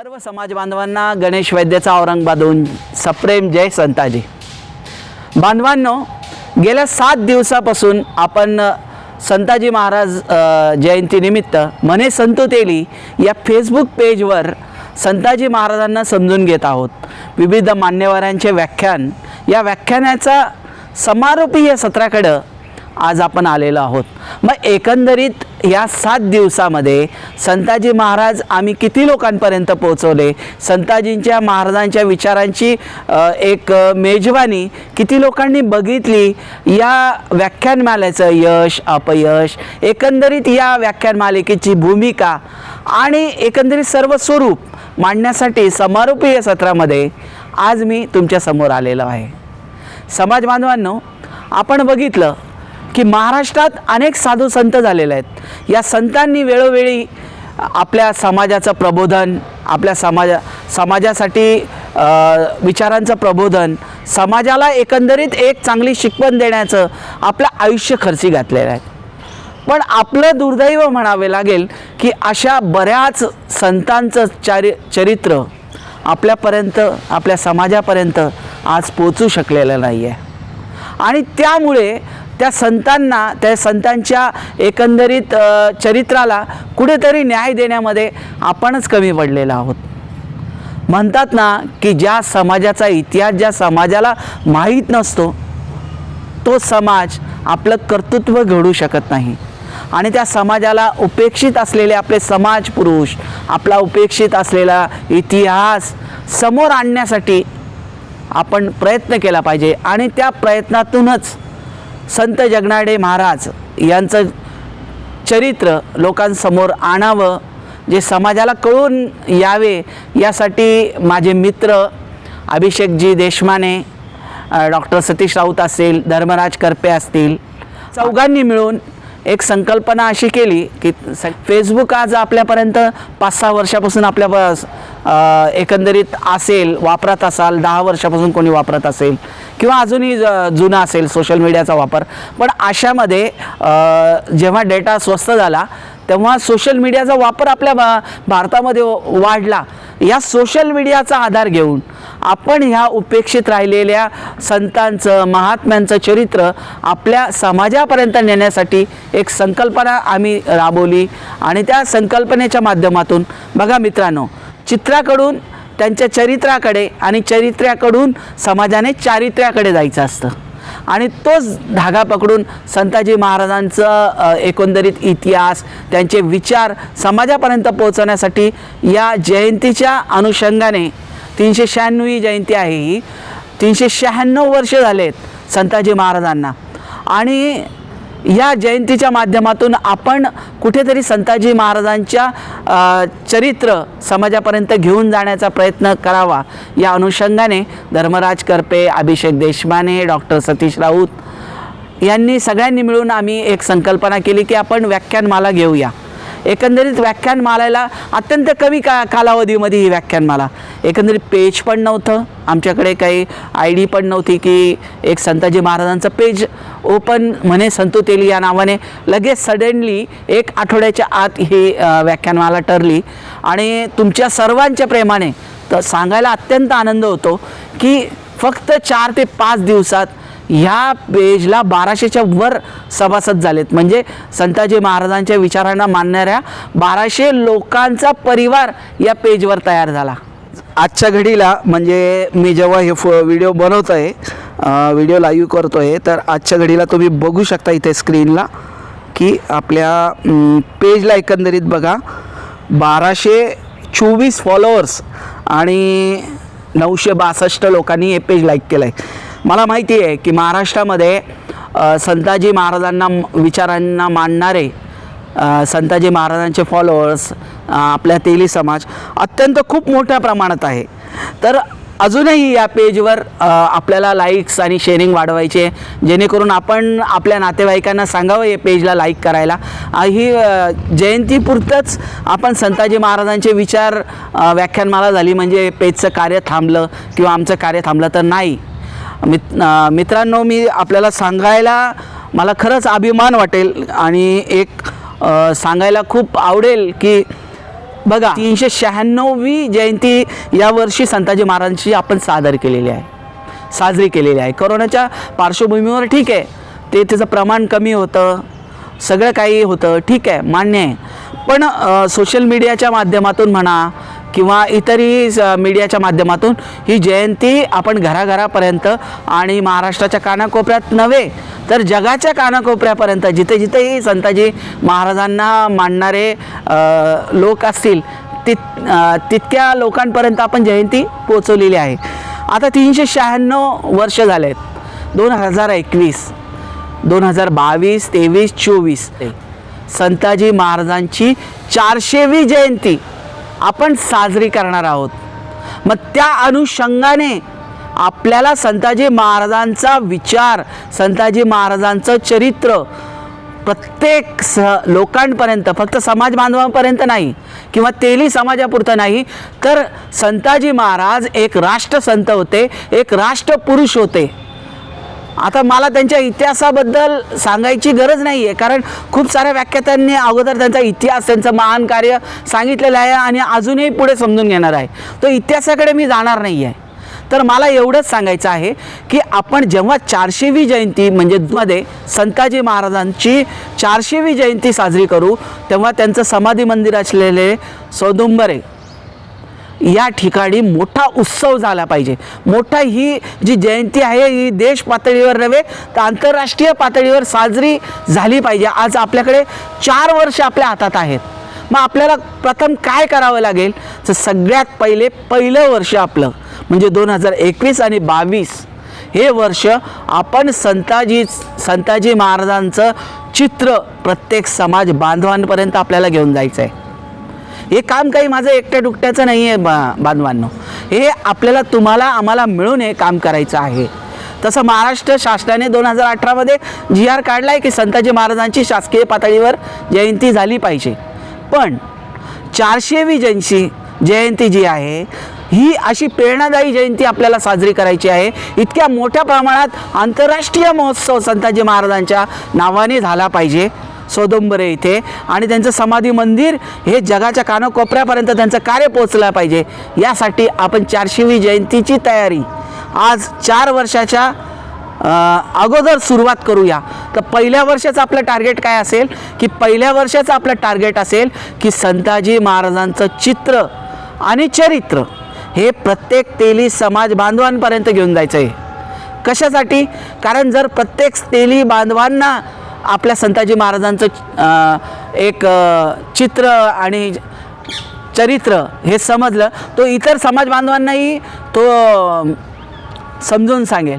सर्व समाज बांधवांना गणेश वैद्याचा औरंगाबादहून सप्रेम जय संताजी. बांधवांनो गेल्या सात दिवसापासून आपण संताजी महाराज जयंतीनिमित्त मने संतो तेली या फेसबुक पेजवर संताजी महाराजांना समजून घेत आहोत. विविध मान्यवरांचे व्याख्यान. या व्याख्यानाचा समारोपी या सत्राकडं आज आपण आलेलो आहोत. मग एकंदरीत या सात दिवसामध्ये संताजी महाराज आम्ही किती लोकांपर्यंत पोहोचवले? संताजींच्या महाराजांच्या विचारांची एक मेजवानी किती लोकांनी बघितली? या व्याख्यानमालेचं यश अपयश एकंदरीत या व्याख्यानमालिकेची भूमिका आणि एकंदरीत सर्व स्वरूप मांडण्यासाठी समारोपीय सत्रामध्ये आज मी तुमच्यासमोर आलेलो आहे. समाज बांधवांनो आपण बघितलं की महाराष्ट्रात अनेक साधू संत झालेले आहेत. या संतांनी वेळोवेळी आपल्या समाजाचं प्रबोधन आपल्या समाजा समाजासाठी विचारांचं प्रबोधन समाजाला एकंदरीत एक चांगली शिकवण देण्याचं आपलं आयुष्य खर्ची घातलेलं आहे. पण आपलं दुर्दैव म्हणावे लागेल की अशा बऱ्याच संतांचं चारि चरित्र आपल्यापर्यंत आपल्या समाजापर्यंत आज पोचू शकलेलं नाही आहे आणि त्यामुळे त्या संतांना त्या संतांच्या एकंदरीत चरित्राला कुठेतरी न्याय देण्यामध्ये आपणच कमी पडलेलो आहोत. म्हणतात ना की ज्या समाजाचा इतिहास ज्या समाजाला माहीत नसतो तो समाज आपलं कर्तृत्व घडू शकत नाही. आणि त्या समाजाला उपेक्षित असलेले आपले समाज पुरुष आपला उपेक्षित असलेला इतिहास समोर आणण्यासाठी आपण प्रयत्न केला पाहिजे. आणि त्या प्रयत्नातूनच संत जगनाडे महाराज यांचं चरित्र लोकांसमोर आणावं जे समाजाला कळून यावे यासाठी माझे मित्र अभिषेकजी देशमाने डॉक्टर सतीश राऊत असेल धर्मराज करपे असतील चौघांनी मिळून एक संकल्पना अशी केली की स फेसबुक आज आपल्यापर्यंत पाच सहा वर्षापासून आपल्या ब- एकंदरीत असेल वापरत असाल दहा वर्षापासून कोणी वापरत असेल किंवा अजूनही ज- जुना असेल सोशल मीडियाचा वापर. पण अशामध्ये जेव्हा डेटा स्वस्त झाला तेव्हा सोशल मीडियाचा वापर आपल्या भा भारतामध्ये वाढला. या सोशल मीडियाचा आधार घेऊन आपण ह्या उपेक्षित राहिलेल्या संतांचं महात्म्यांचं चरित्र आपल्या समाजापर्यंत नेण्यासाठी एक संकल्पना आम्ही राबवली आणि त्या संकल्पनेच्या माध्यमातून बघा मित्रांनो चित्राकडून त्यांच्या चरित्राकडे आणि चरित्र्याकडून समाजाने चारित्र्याकडे जायचं असतं. आणि तोच धागा पकडून संताजी महाराजांचं एकंदरीत इतिहास त्यांचे विचार समाजापर्यंत पोहोचवण्यासाठी या जयंतीच्या अनुषंगाने तीनशे शहाण्णवी जयंती आहे ही. तीनशे शहाण्णव वर्ष झालेत संताजी महाराजांना. आणि या जयंतीच्या माध्यमातून आपण कुठेतरी संताजी महाराजांच्या चरित्र समाजापर्यंत घेऊन जाण्याचा प्रयत्न करावा. या अनुषंगाने धर्मराज करपे अभिषेक देशमाने डॉक्टर सतीश राऊत यांनी सगळ्यांनी मिळून आम्ही एक संकल्पना केली की आपण व्याख्यानमाला घेऊया. एकंदरीत व्याख्यानमालाला अत्यंत कमी का कालावधीमध्ये ही व्याख्यानमाला एकंदरीत पेज पण नव्हतं. आमच्याकडे काही आय डी पण नव्हती की एक संताजी महाराजांचं पेज ओपन म्हणे संतो तेली या नावाने. लगेच सडनली एक आठवड्याच्या आत ही व्याख्यानमाला ठरली. आणि तुमच्या सर्वांच्या प्रेमाने तर सांगायला अत्यंत आनंद होतो की फक्त चार ते पाच दिवसात ह्या पेजला बाराशेच्या वर सभासद झालेत. म्हणजे संताजी महाराजांच्या विचारांना मानणाऱ्या बाराशे लोकांचा परिवार या पेजवर तयार झाला. आजच्या घडीला म्हणजे मी जेव्हा हे फ व्हिडिओ बनवतो आहे व्हिडिओ लाईव्ह करतो आहे तर आजच्या घडीला तुम्ही बघू शकता इथे स्क्रीनला की आपल्या पेजला एकंदरीत बघा बाराशे चोवीस फॉलोअर्स आणि नऊशे बासष्ट लोकांनी हे पेज लाईक केलं आहे मला माहिती आहे की महाराष्ट्रामध्ये संताजी महाराजांना विचारांना मांडणारे संताजी महाराजांचे फॉलोअर्स आपल्या तेली समाज अत्यंत खूप मोठ्या प्रमाणात आहे. तर अजूनही या पेजवर आपल्याला लाईक्स आणि शेअरिंग वाढवायचे जेणेकरून आपण आपल्या नातेवाईकांना सांगावं हे पेजला लाईक करायला. ही जयंतीपुरतंच आपण संताजी महाराजांचे विचार व्याख्यानमाला झाली. म्हणजे पेजचं कार्य थांबलं किंवा आमचं कार्य थांबलं तर नाही. मित मित्रांनो मी आपल्याला सांगायला मला खरंच अभिमान वाटेल आणि एक सांगायला खूप आवडेल की बघा तीनशे शहाण्णववी जयंती यावर्षी संताजी महाराजांची आपण सादर केलेली आहे. साजरी केलेली आहे. कोरोनाच्या पार्श्वभूमीवर ठीक आहे. ते त्याचं प्रमाण कमी होतं. सगळं काही होतं. ठीक आहे. मान्य आहे. पण सोशल मीडियाच्या माध्यमातून म्हणा किंवा इतरही स- मीडियाच्या माध्यमातून ही जयंती आपण घराघरापर्यंत आणि महाराष्ट्राच्या कानाकोपऱ्यात नव्हे तर जगाच्या कानाकोपऱ्यापर्यंत जिथे जिथेही संताजी महाराजांना मांडणारे लोक असतील तित तितक्या लोकांपर्यंत आपण जयंती पोचवलेली आहे. आता तीनशे शहाण्णव वर्ष झाले आहेत दोन हजार एकवीस दोन हजार बावीस तेवीस चोवीस संताजी महाराजांची चारशेवी जयंती. आपण साजरी करणार आहोत. मग त्या अनुषंगाने आपल्याला संताजी महाराजांचा विचार संताजी महाराजांचं चरित्र प्रत्येक स लोकांपर्यंत फक्त समाज बांधवांपर्यंत नाही किंवा तेली समाजापुरतं नाही तर संताजी महाराज एक राष्ट्रसंत होते एक राष्ट्रपुरुष होते. आता मला त्यांच्या इतिहासाबद्दल सांगायची गरज नाही आहे कारण खूप साऱ्या व्याख्यात्यांनी अगोदर त्यांचा इतिहास त्यांचं महान कार्य सांगितलेलं आहे आणि अजूनही पुढे समजून घेणार आहे. तो इतिहासाकडे मी जाणार नाही आहे तर मला एवढंच सांगायचं आहे की आपण जेव्हा चारशेवी जयंती म्हणजे मध्ये संताजी महाराजांची चारशेवी जयंती साजरी करू तेव्हा त्यांचं समाधी मंदिर असलेले सौदुंबरे या ठिकाणी मोठा उत्सव झाला पाहिजे. मोठा ही जी जयंती आहे ही देश पातळीवर नव्हे तर आंतरराष्ट्रीय पातळीवर साजरी झाली पाहिजे. आज आपल्याकडे चार वर्ष आपल्या हातात आहेत. मग आपल्याला प्रथम काय करावं लागेल? तर सगळ्यात पहिले पहिलं वर्ष आपलं म्हणजे दोन हजार एकवीस आणि बावीस. हे वर्ष आपण संताजी संताजी महाराजांचं चित्र प्रत्येक समाज बांधवांपर्यंत आपल्याला घेऊन जायचं आहे हे काम काही माझं एकट्या दुकट्याचं नाही आहे बा बांधवांनो. हे आपल्याला तुम्हाला आम्हाला मिळून हे काम करायचं आहे. तसं महाराष्ट्र शासनाने दोन हजार अठरामध्ये जी आर काढला आहे की संताजी महाराजांची शासकीय पातळीवर जयंती झाली पाहिजे. पण चारशेवी जयंती जयंती जी आहे ही अशी प्रेरणादायी जयंती आपल्याला साजरी करायची आहे. इतक्या मोठ्या प्रमाणात आंतरराष्ट्रीय महोत्सव संताजी महाराजांच्या नावाने झाला पाहिजे. सोदंबरे इथे. आणि त्यांचं समाधी मंदिर हे जगाच्या कानाकोपऱ्यापर्यंत त्यांचं कार्य पोचलं पाहिजे. यासाठी आपण चारशेवी जयंतीची तयारी. आज चार वर्षाच्या अगोदर सुरुवात करूया. तर पहिल्या वर्षाचं आपलं टार्गेट काय असेल? की पहिल्या वर्षाचं आपलं टार्गेट असेल की संताजी महाराजांचं चित्र आणि चरित्र हे प्रत्येक तेली समाज बांधवांपर्यंत घेऊन जायचं आहे कशासाठी? कारण जर प्रत्येक तेली बांधवांना आपल्या संताजी महाराजांचं एक चित्र आणि चरित्र हे समजलं. तो इतर समाज बांधवांनाही तो समजून सांगेल.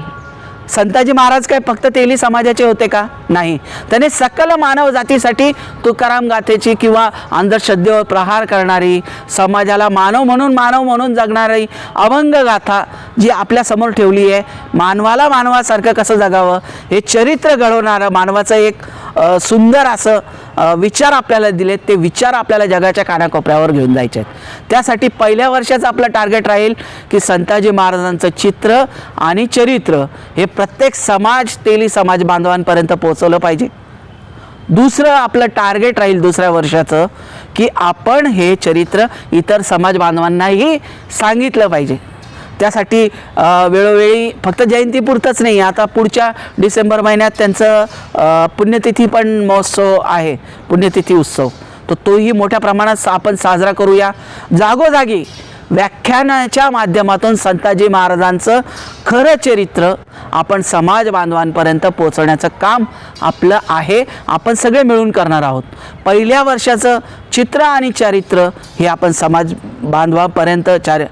संताजी महाराज काय फक्त तेली समाजाचे होते का? नाही. त्याने सकल मानव जातीसाठी तुकाराम गाथेची किंवा अंधश्रद्धेवर प्रहार करणारी समाजाला मानव म्हणून मानव म्हणून जगणारी अभंग गाथा जी आपल्यासमोर ठेवली आहे मानवाला मानवासारखं कसं जगावं? हे चरित्र घडवणारं मानवाचं एक सुंदर असं विचार आपल्याला दिलेत ते विचार आपल्याला जगाच्या कानाकोपऱ्यावर घेऊन जायचे आहेत. त्यासाठी पहिल्या वर्षाचं आपलं टार्गेट राहील की संताजी महाराजांचं चित्र आणि चरित्र हे प्रत्येक समाज तेली समाज बांधवांपर्यंत पोहोचवलं पाहिजे. दुसरं आपलं टार्गेट राहील दुसऱ्या वर्षाचं की आपण हे चरित्र इतर समाज बांधवांनाही सांगितलं पाहिजे. त्यासाठी वेळोवेळी फक्त जयंतीपुरतंच नाही आता पुढच्या डिसेंबर महिन्यात त्यांचं पुण्यतिथी पण महोत्सव आहे पुण्यतिथी उत्सव. तर तोही मोठ्या प्रमाणात आपण साजरा करूया. जागोजागी व्याख्यानाच्या माध्यमातून संताजी महाराजांचं खरं चरित्र आपण समाज बांधवांपर्यंत पोचवण्याचं काम आपलं आहे आपण सगळे मिळून करणार आहोत. पहिल्या वर्षाचं चित्र आणि चरित्र हे आपण समाज बांधवापर्यंत चार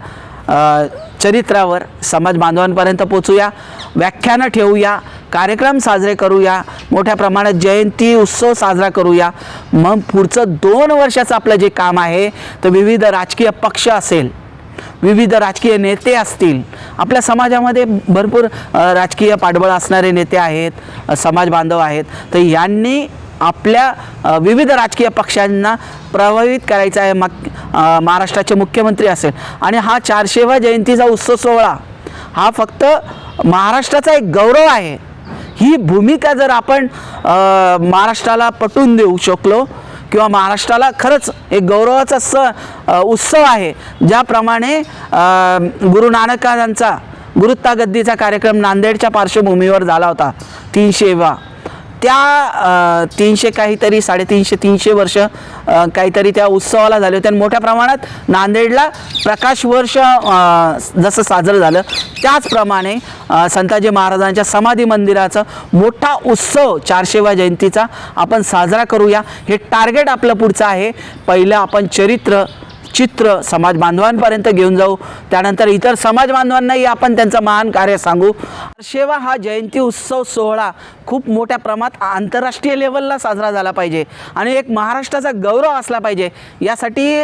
चरित्रावर समाज बांधवांपर्यंत पोचूया व्याख्यानं ठेवूया. कार्यक्रम साजरे करूया. मोठ्या प्रमाणात जयंती उत्सव साजरा करूया. मग पुढचं दोन वर्षाचं आपलं जे काम आहे तर विविध राजकीय पक्ष असेल विविध राजकीय नेते असतील आपल्या समाजामध्ये भरपूर राजकीय पाठबळ असणारे नेते आहेत समाज बांधव आहेत तर यांनी आपल्या विविध राजकीय पक्षांना प्रभावित करायचा आहे. मग महाराष्ट्राचे मुख्यमंत्री असेल. आणि हा चारशेवा जयंतीचा उत्सव सोहळा हा फक्त महाराष्ट्राचा एक गौरव आहे. ही भूमिका जर आपण महाराष्ट्राला पटवून देऊ शकलो किंवा महाराष्ट्राला खरंच एक गौरवाचा स उत्सव आहे ज्याप्रमाणे गुरु नानकांचा गुरुत्ता गद्दीचा कार्यक्रम नांदेडच्या पार्श्वभूमीवर झाला होता. तीनशेवा. त्या तीनशे काहीतरी साडेतीनशे तीनशे वर्ष काहीतरी त्या उत्सवाला झाले होते. आणि मोठ्या प्रमाणात नांदेडला प्रकाश वर्ष जसं साजरं झालं त्याचप्रमाणे संताजी महाराजांच्या समाधी मंदिराचं मोठा उत्सव चारशेवा जयंतीचा आपण साजरा करूया. हे टार्गेट आपलं पुढचं आहे. पहिलं आपण चरित्र चित्र समाज बांधवांपर्यंत घेऊन जाऊ. त्यानंतर इतर समाज बांधवांनाही आपण त्यांचं महान कार्य सांगू. शेवा हा जयंती उत्सव सोहळा खूप मोठ्या प्रमाणात आंतरराष्ट्रीय लेवलला साजरा झाला पाहिजे आणि एक महाराष्ट्राचा गौरव असला पाहिजे. यासाठी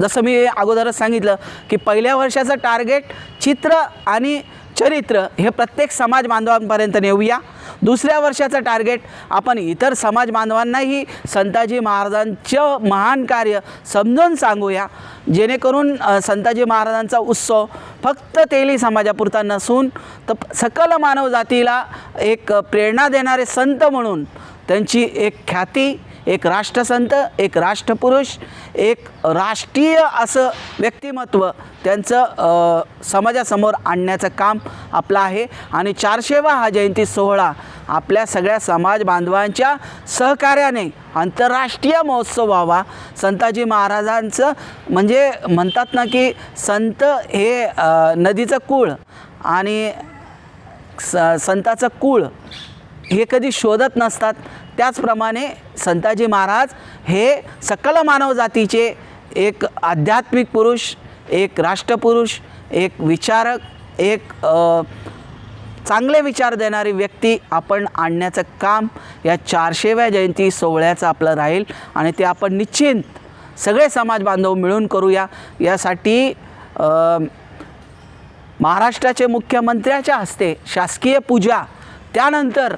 जसं मी अगोदरच सांगितलं की पहिल्या वर्षाचं टार्गेट चित्र आणि चरित्र हे प्रत्येक समाज बांधवांपर्यंत नेऊया. दुसऱ्या वर्षाचं टार्गेट आपण इतर समाज बांधवांनाही संताजी महाराजांचं महान कार्य समजून सांगूया. जेणेकरून संताजी महाराजांचा उत्सव फक्त तेली समाजापुरता नसून तर सकल मानवजातीला एक प्रेरणा देणारे संत म्हणून त्यांची एक ख्याती एक राष्ट्रसंत एक राष्ट्रपुरुष एक राष्ट्रीय असं व्यक्तिमत्व त्यांचं समाजासमोर आणण्याचं काम आपलं आहे. आणि चारशेवा हा जयंती सोहळा आपल्या सगळ्या समाज बांधवांच्या सहकार्याने आंतरराष्ट्रीय महोत्सव व्हावा. संताजी महाराजांचं म्हणजे म्हणतात ना की संत हे नदीचं कूळ आणि स संताचं कूळ हे कधी शोधत नसतात. त्याचप्रमाणे संताजी महाराज हे सकल मानव जातीचे एक आध्यात्मिक पुरुष एक राष्ट्रपुरुष एक विचारक एक चांगले विचार देणारी व्यक्ती आपण आणण्याचं काम या चारशेव्या जयंती सोहळ्याचं आपलं राहील आणि ते आपण निश्चिंत सगळे समाज बांधव मिळून करूया. यासाठी महाराष्ट्राचे मुख्यमंत्र्याच्या हस्ते शासकीय पूजा त्यानंतर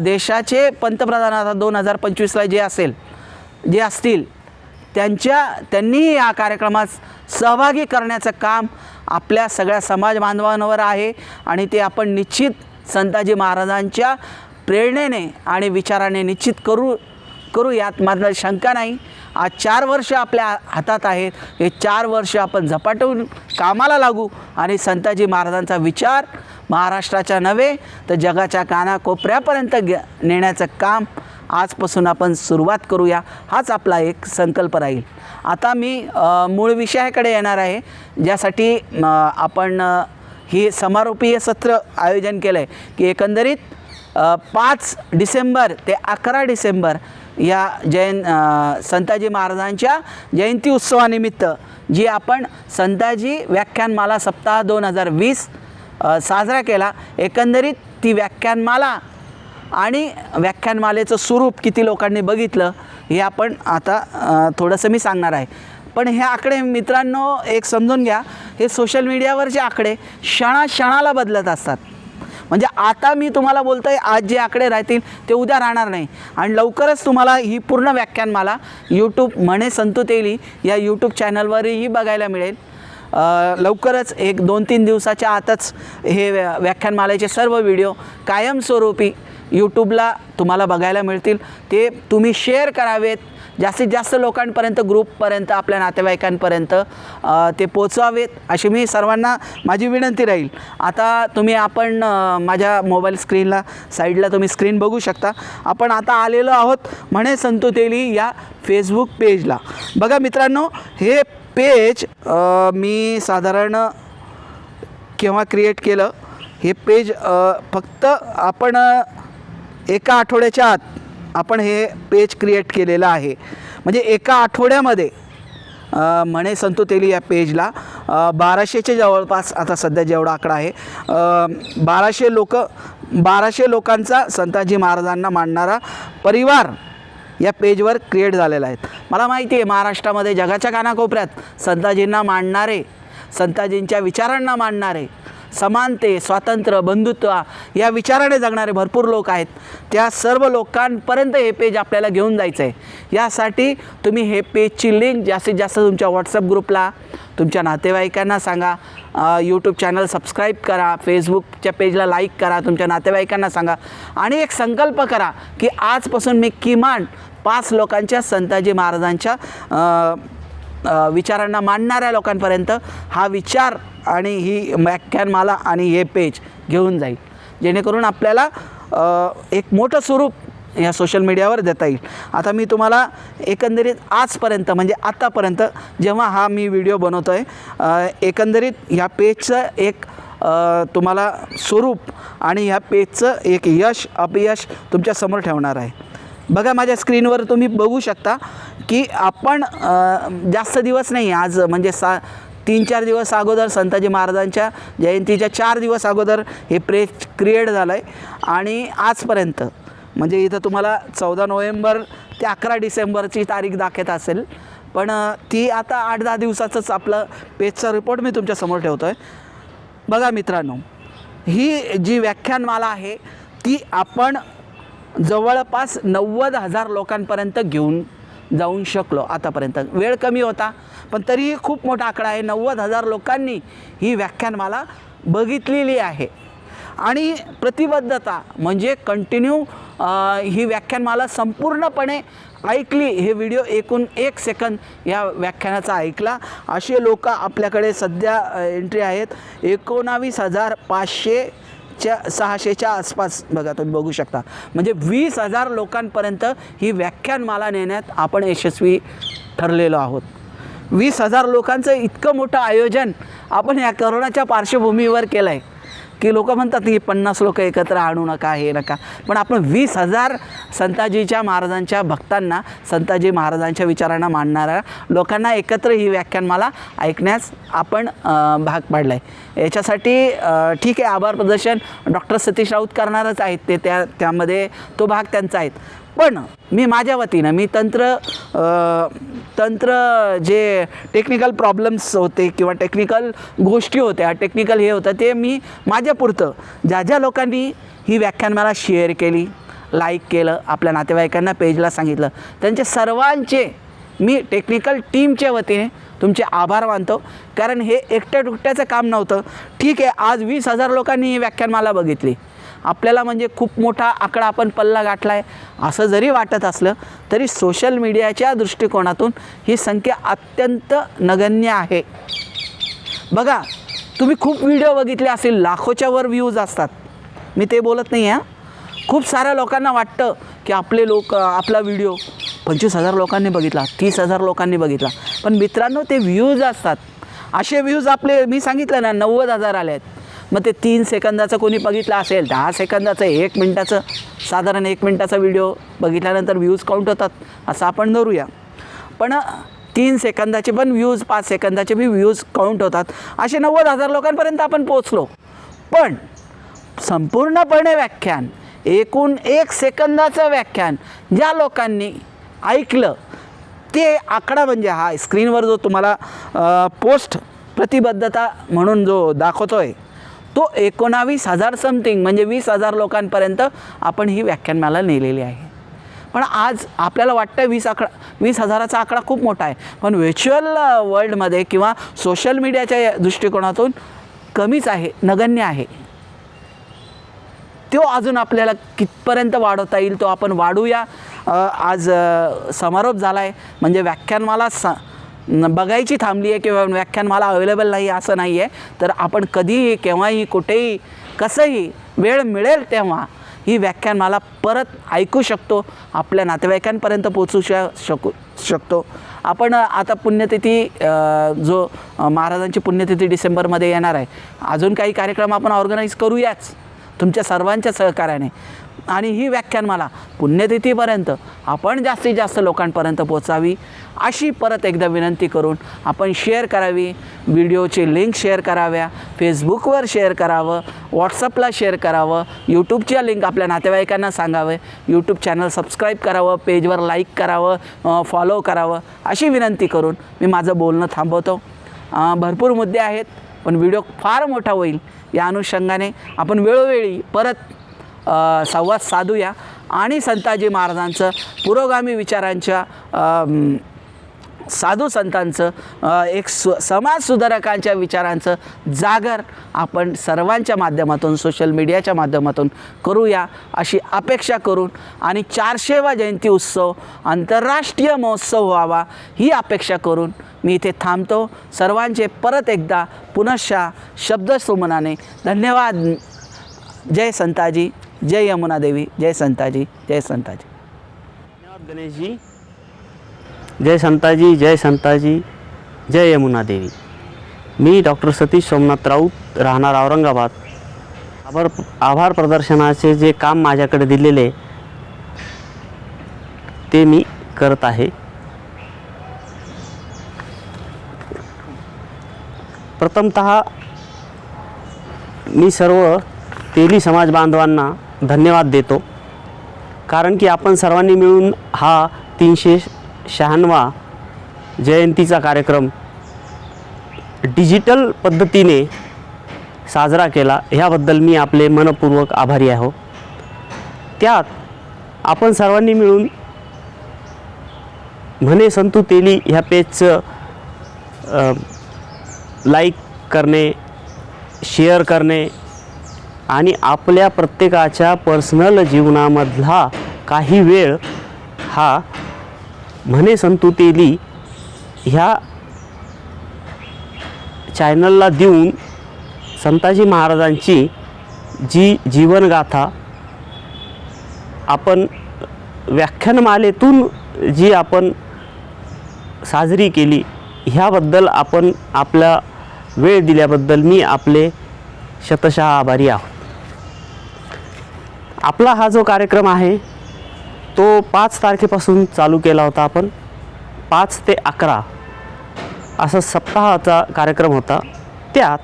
देशाचे पंतप्रधान आता दोन हजार पंचवीसला जे असेल जे असतील त्यांच्या त्यांनी या कार्यक्रमात सहभागी करण्याचं काम आपल्या सगळ्या समाज बांधवांवर आहे आणि ते आपण निश्चित संताजी महाराजांच्या प्रेरणेने आणि विचाराने निश्चित करू करू यात मात्र शंका नाही. आज चार वर्ष आपल्या हातात आहेत. हे चार वर्ष आपण झपाटून कामाला लागू. आणि संताजी महाराजांचा विचार महाराष्ट्राच्या नव्हे तर जगाच्या कानाकोपऱ्यापर्यंत गे नेण्याचं काम आजपासून आपण सुरुवात करूया. हाच आपला एक संकल्प राहील. आता मी मूळ विषयाकडे येणार आहे. ज्यासाठी आपण ही समारोपीय सत्र आयोजन केलं आहे की एकंदरीत पाच डिसेंबर ते अकरा डिसेंबर या जयं संताजी महाराजांच्या जयंती उत्सवानिमित्त जी आपण संताजी व्याख्यानमाला सप्ताह दोन हजार वीस साजरा केला. एकंदरीत ती व्याख्यानमाला आणि व्याख्यानमालेचं स्वरूप किती लोकांनी बघितलं हे आपण आता थोडंसं मी सांगणार आहे. पण हे आकडे मित्रांनो एक समजून घ्या. हे सोशल मीडियावरचे आकडे क्षणाक्षणाला बदलत असतात. म्हणजे आता मी तुम्हाला बोलतो आहे आज जे आकडे राहतील ते उद्या राहणार नाही. आणि लवकरच तुम्हाला ही पूर्ण व्याख्यानमाला यूट्यूब म्हणे संतू तेली या यूट्यूब चॅनलवरही बघायला मिळेल. लवकरच एक दोन तीन दिवसाच्या आतच हे व्या व्याख्यानमालेचे सर्व व्हिडिओ कायमस्वरूपी यूट्यूबला तुम्हाला बघायला मिळतील. ते तुम्ही शेअर करावेत. जास्तीत जास्त लोकांपर्यंत ग्रुपपर्यंत आपल्या नातेवाईकांपर्यंत ते पोचवावेत अशी मी सर्वांना माझी विनंती राहील. आता तुम्ही आपण माझ्या मोबाईल स्क्रीनला साईडला तुम्ही स्क्रीन बघू शकता. आपण आता आलेलो आहोत म्हणे संतू तेली या फेसबुक पेजला. बघा मित्रांनो हे पेज मी साधारण केव्हा क्रिएट केलं? हे पेज फक्त आपण एका आठवड्याच्या आत आपण हे पेज क्रिएट केलेलं आहे. म्हणजे एका आठवड्यामध्ये म्हणे संतो तेली या पेजला बाराशेच्या जवळपास आता सध्या जेवढा आकडा आहे बाराशे लोक बाराशे लोकांचा संताजी महाराजांना मांडणारा परिवार या पेजवर क्रिएट झालेला आहेत मला माहिती आहे महाराष्ट्रामध्ये जगाच्या कानाकोपऱ्यात संताजींना मांडणारे संताजींच्या विचारांना मांडणारे समानते स्वातंत्र्य बंधुत्व या विचाराने जगणारे भरपूर लोक आहेत. त्या सर्व लोकांपर्यंत हे पेज आपल्याला घेऊन जायचं आहे यासाठी तुम्ही हे पेजची लिंक जास्तीत जास्त तुमच्या व्हॉट्सअप ग्रुपला तुमच्या नातेवाईकांना सांगा. यूट्यूब चॅनल सबस्क्राईब करा फेसबुकच्या पेजला लाईक करा तुमच्या नातेवाईकांना सांगा. आणि एक संकल्प करा की आजपासून मी किमान पाच लोकांच्या संताजी महाराजांच्या विचारांना मांडणाऱ्या लोकांपर्यंत हा विचार आणि ही व्याख्यानमाला आणि हे पेज घेऊन जाईल. जेणेकरून आपल्याला एक मोठं स्वरूप या सोशल मीडियावर देता येईल. आता मी तुम्हाला एकंदरीत आजपर्यंत म्हणजे आत्तापर्यंत जेव्हा हा मी व्हिडिओ बनवतो आहे एकंदरीत ह्या पेजचं एक तुम्हाला स्वरूप आणि ह्या पेजचं एक यश अपयश तुमच्यासमोर ठेवणार आहे. बघा माझ्या स्क्रीनवर तुम्ही बघू शकता की आपण जास्त दिवस नाही आज म्हणजे सा तीन चार दिवस अगोदर संताजी महाराजांच्या जयंतीच्या चार दिवस अगोदर हे प्रेस क्रिएट झालं आहे आणि आजपर्यंत म्हणजे इथं तुम्हाला चौदा नोव्हेंबर ते अकरा डिसेंबरची तारीख दाखवत असेल पण ती आता आठ दहा दिवसाचंच आपलं पेजचा रिपोर्ट मी तुमच्यासमोर ठेवतो आहे बघा मित्रांनो ही जी व्याख्यानमाला आहे ती आपण जवळपास नव्वद हजार लोकांपर्यंत घेऊन जाऊन शकलो आतापर्यंत. वेळ कमी होता पण तरीही खूप मोठा आकडा आहे. नव्वद हजार लोकांनी ही व्याख्यानमाला बघितलेली आहे. आणि प्रतिबद्धता म्हणजे कंटिन्यू ही व्याख्यानमाला संपूर्णपणे ऐकली. हे व्हिडिओ एकूण एक सेकंद या व्याख्यानाचा ऐकला. असे लोक आपल्याकडे सध्या एंट्री आहेत. एकोणावीस हजार पाचशे च्या सहाशेच्या आसपास बघा तुम्ही बघू शकता. म्हणजे वीस हजार लोकांपर्यंत ही व्याख्यानमाला नेण्यात आपण यशस्वी ठरलेलो आहोत. वीस हजार लोकांचं इतकं मोठं आयोजन आपण या करोनाच्या पार्श्वभूमीवर केलं आहे की लोक म्हणतात की पन्नास लोक एकत्र आणू नका हे नका. पण आपण वीस हजार संताजीच्या महाराजांच्या भक्तांना संताजी महाराजांच्या विचारांना मांडणाऱ्या लोकांना एकत्र ही व्याख्यानमाला ऐकण्यास आपण भाग पाडला आहे याच्यासाठी ठीक आहे आभार प्रदर्शन डॉक्टर सतीश राऊत करणारच आहेत. ते त्या त्यामध्ये तो भाग त्यांचा आहेत पण मी माझ्या वतीनं मी तंत्र तंत्र जे टेक्निकल प्रॉब्लेम्स होते किंवा टेक्निकल गोष्टी होत्या टेक्निकल हे होतं ते मी माझ्यापुरतं ज्या ज्या लोकांनी ही व्याख्यान मला शेअर केली लाईक केलं आपल्या नातेवाईकांना पेजला सांगितलं त्यांचे सर्वांचे मी टेक्निकल टीमच्या वतीने तुमचे आभार मानतो. कारण हे एकट्या दुकट्याचं काम नव्हतं. ठीक आहे आज वीस हजार लोकांनी ही व्याख्यानमाला बघितली. आपल्याला म्हणजे खूप मोठा आकडा आपण पल्ला गाठला आहे असं जरी वाटत असलं तरी सोशल मीडियाच्या दृष्टिकोनातून ही संख्या अत्यंत नगण्य आहे. बघा तुम्ही खूप व्हिडिओ बघितले असतील लाखोच्या वर व्ह्यूज असतात. मी ते बोलत नाही आहे खूप साऱ्या लोकांना वाटतं की आपले लोक आपला व्हिडिओ पंचवीस हजार लोकांनी बघितला तीस हजार लोकांनी बघितला. पण मित्रांनो ते व्ह्यूज असतात. असे व्ह्यूज आपले मी सांगितलं ना नव्वद हजार आले आहेत मग ते तीन सेकंदाचं कोणी बघितलं असेल दहा सेकंदाचं एक मिनटाचं साधारण एक मिनटाचा व्हिडिओ बघितल्यानंतर व्ह्यूज काउंट होतात असं आपण धरूया. पण तीन सेकंदाचे पण व्ह्यूज पाच सेकंदाचे बी व्ह्यूज काउंट होतात. असे नव्वद हजार लोकांपर्यंत आपण पोचलो पण संपूर्णपणे व्याख्यान एकूण एक सेकंदाचं व्याख्यान ज्या लोकांनी ऐकलं ते आकडा म्हणजे हा स्क्रीनवर जो तुम्हाला पोस्ट प्रतिबद्धता म्हणून जो दाखवतो आहे तो एकोणावीस हजार समथिंग म्हणजे वीस हजार लोकांपर्यंत आपण ही व्याख्यानमाला नेलेली आहे. पण आज आपल्याला वाटतं वीस आकडा वीस हजाराचा आकडा खूप मोठा आहे. पण व्हर्च्युअल वर्ल्डमध्ये किंवा सोशल मीडियाच्या दृष्टिकोनातून कमीच आहे नगण्य आहे. तो अजून आपल्याला कितपर्यंत वाढवता येईल तो आपण वाढूया. आज समारोप झाला आहे म्हणजे व्याख्यानमाला स बघायची थांबली आहे किंवा व्याख्यानमाला अवेलेबल नाही आहे असं नाही आहे. तर आपण कधीही केव्हाही कुठेही कसंही वेळ मिळेल तेव्हा ही व्याख्यानमाला परत ऐकू शकतो आपल्या नातेवाईकांपर्यंत पोचू श शकू शकतो. आपण आता पुण्यतिथी जो महाराजांची पुण्यतिथी डिसेंबरमध्ये येणार आहे अजून काही कार्यक्रम आपण ऑर्गनाईज करूयाच तुमच्या सर्वांच्या सहकार्याने. आणि ही व्याख्यानमाला पुण्यतिथीपर्यंत आपण जास्तीत जास्त लोकांपर्यंत पोचावी अशी परत एकदा विनंती करून आपण शेअर करावी. व्हिडिओची लिंक शेअर कराव्या फेसबुकवर शेअर करावं व्हॉट्सअपला शेअर करावं यूट्यूबच्या लिंक आपल्या नातेवाईकांना सांगावे. यूट्यूब चॅनल सबस्क्राईब करावं पेजवर लाईक करावं फॉलो करावं अशी विनंती करून मी माझं बोलणं थांबवतो. भरपूर मुद्दे आहेत पण व्हिडिओ फार मोठा होईल या अनुषंगाने आपण वेळोवेळी परत संवाद साधूया. आणि संताजी महाराजांचं पुरोगामी विचारांच्या साधू संतांचं एक सु समाज सुधारकांच्या विचारांचं जागर आपण सर्वांच्या माध्यमातून सोशल मीडियाच्या माध्यमातून करूया अशी अपेक्षा करून आणि चारशेवा जयंती उत्सव आंतरराष्ट्रीय महोत्सव व्हावा ही अपेक्षा करून मी इथे थांबतो. सर्वांचे परत एकदा पुनश्च शब्दसुमनाने धन्यवाद. जय संताजी. जय यमुना देवी जय संताजी जय संताजी। धन्यवाद गणेशजी। जय संताजी जय संताजी जय यमुना देवी। मी डॉक्टर सतीश सोमनाथ राऊत राहणार औरंगाबाद। आभार आभार प्रदर्शनाचे जे काम माझ्याकडे दिलेले ते मी करत आहे. प्रथमत मी सर्व तेली समाज बांधवांना धन्यवाद देतो. कारण की आपण सर्वांनी मिळून हा तीनशे शहाण्णवा जयंतीचा कार्यक्रम डिजिटल पद्धतीने साजरा केला. ह्याबद्दल मी आपले मनपूर्वक आभारी आहो. त्यात आपण सर्वांनी मिळून म्हणे संतू तेली ह्या पेजचं लाईक करणे शेअर करणे आणि आपल्या प्रत्येकाच्या पर्सनल जीवनामधला काही वेळ हा म्हणे संतुतेली ह्या चॅनलला देऊन संताजी महाराजांची जी जीवनगाथा आपण व्याख्यानमालेतून जी आपण साजरी केली ह्याबद्दल आपण आपला वेळ दिल्याबद्दल मी आपले शतशः आभारी आहोत. आपला हा जो कार्यक्रम आहे तो पाच तारखेपासून चालू केला होता आपण. पाच ते अकरा असा सप्ताहाचा कार्यक्रम होता. त्यात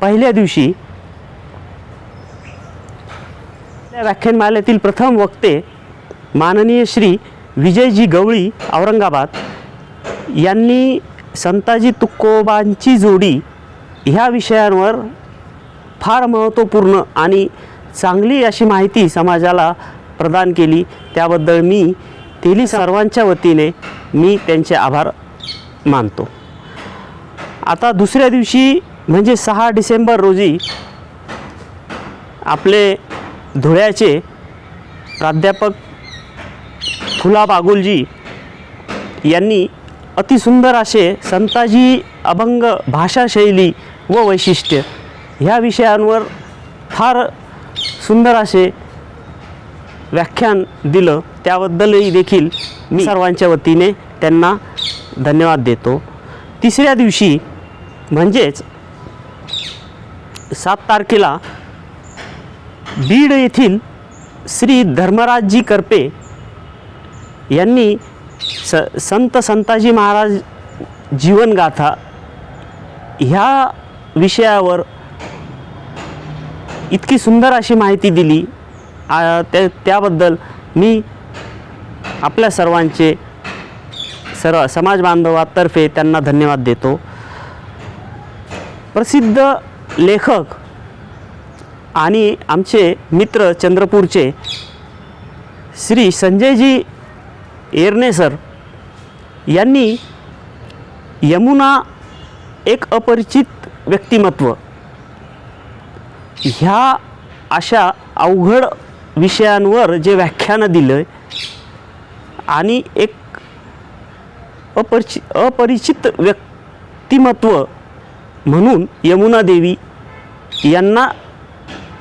पहिल्या दिवशी व्याख्यानमालेतील प्रथम वक्ते माननीय श्री विजयजी गवळी औरंगाबाद यांनी संताजी तुकोबांची जोडी ह्या विषयांवर फार महत्त्वपूर्ण आणि चांगली अशी माहिती समाजाला प्रदान केली. त्याबद्दल मी तेली सर्वांच्या वतीने मी त्यांचे आभार मानतो. आता दुसऱ्या दिवशी म्हणजे सहा डिसेंबर रोजी आपले धुळ्याचे प्राध्यापक फुला बागुलजी यांनी अतिसुंदर असे संताजी अभंग भाषाशैली व वैशिष्ट्य ह्या विषयांवर फार सुंदर असे व्याख्यान दिलं. त्याबद्दलही देखील मी सर्वांच्या वतीने त्यांना धन्यवाद देतो. तिसऱ्या दिवशी म्हणजेच सात तारखेला बीड येथील श्री धर्मराजजी करपे यांनी स संत संताजी महाराज जीवनगाथा ह्या विषयावर इतकी सुंदर अशी माहिती दिली. त्या त्याबद्दल मी आपल्या सर्वांचे सर्व समाज बांधवातर्फे त्यांना धन्यवाद देतो. प्रसिद्ध लेखक आणि आमचे मित्र चंद्रपूरचे श्री संजयजी एरणे सर यांनी यमुना एक अपरिचित व्यक्तिमत्व ह्या अशा अवघड विषयांवर जे व्याख्यानं दिलं आणि एक अपरिचि अपरिचित व्यक्तिमत्व म्हणून यमुना देवी यांना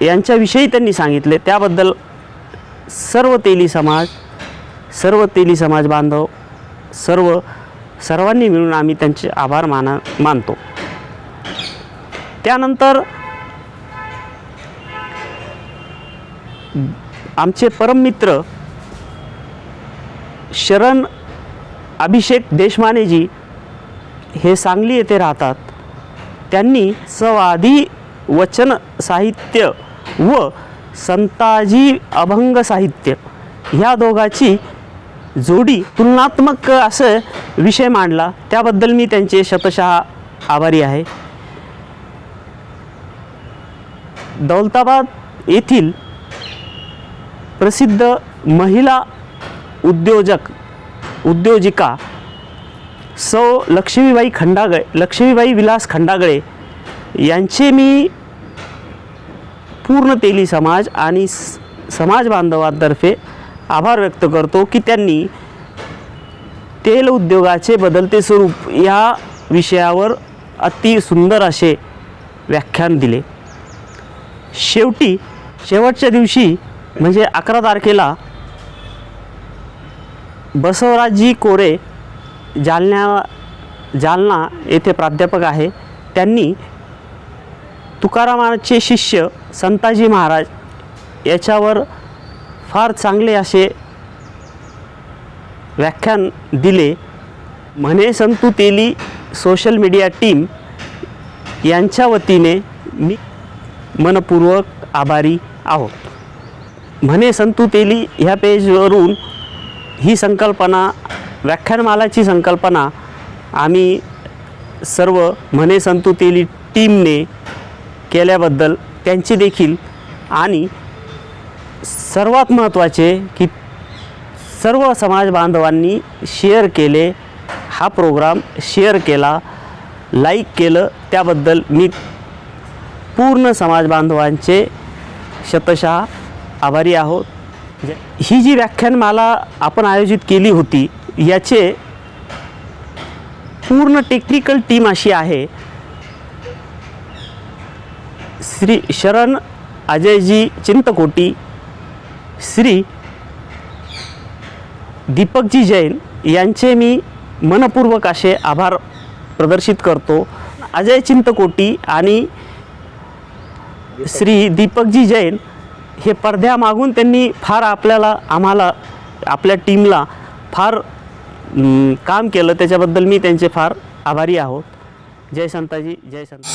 यांच्याविषयी त्यांनी सांगितले. त्याबद्दल सर्व तेली समाज सर्व तेली समाज बांधव सर्व सर्वांनी मिळून आम्ही त्यांचे आभार माना मानतो. त्यानंतर आमचे परममित्र शरण अभिषेक देशमानेजी हे सांगली येथे राहतात. त्यांनी सवादी वचन साहित्य व संताजी अभंग साहित्य ह्या दोघाची जोडी तुलनात्मक असं विषय मांडला. त्याबद्दल मी त्यांचे शतशः आभारी आहे. दौलताबाद येथील प्रसिद्ध महिला उद्योजक उद्योजिका सौ लक्ष्मीबाई खंडागळे लक्ष्मीबाई विलास खंडागळे यांचे मी पूर्ण तेली समाज आणि स- समाज बांधवांतर्फे आभार व्यक्त करतो की त्यांनी तेल उद्योगाचे बदलते स्वरूप या विषयावर अति सुंदर असे व्याख्यान दिले. शेवटी शेवटच्या दिवशी म्हणजे अकरा तारखेला बसवराजी कोरे जालन्या जालना येथे प्राध्यापक आहे. त्यांनी तुकारामाचे शिष्य संताजी महाराज याच्यावर फार चांगले असे व्याख्यान दिले. म्हणे Santu Teli social media team यांच्या वतीने मी मनपूर्वक आभारी आहोत. म्हणे संतू तेली ह्या पेजवरून ही संकल्पना व्याख्यानमालाची संकल्पना आम्ही सर्व म्हणे संतू तेली टीमने केल्याबद्दल त्यांची देखील आणि सर्वात महत्त्वाचे की सर्व समाज बांधवांनी शेअर केले हा प्रोग्राम शेअर केला लाईक केलं त्याबद्दल मी पूर्ण समाज बांधवांचे शतशः आभारी आहोत. म्हणजे ही जी व्याख्यानमाला आपण आयोजित केली होती याचे पूर्ण टेक्निकल टीम अशी आहे. श्री शरण अजयजी चिंतकोटी श्री दीपकजी जैन यांचे मी मनपूर्वक असे आभार प्रदर्शित करतो. अजय चिंतकोटी आणि श्री दीपकजी जैन हे पडद्यामागून त्यांनी फार आपल्याला आम्हाला आपल्या टीमला फार काम केलं. त्याच्याबद्दल मी त्यांचे फार आभारी आहोत. जय संताजी जय संता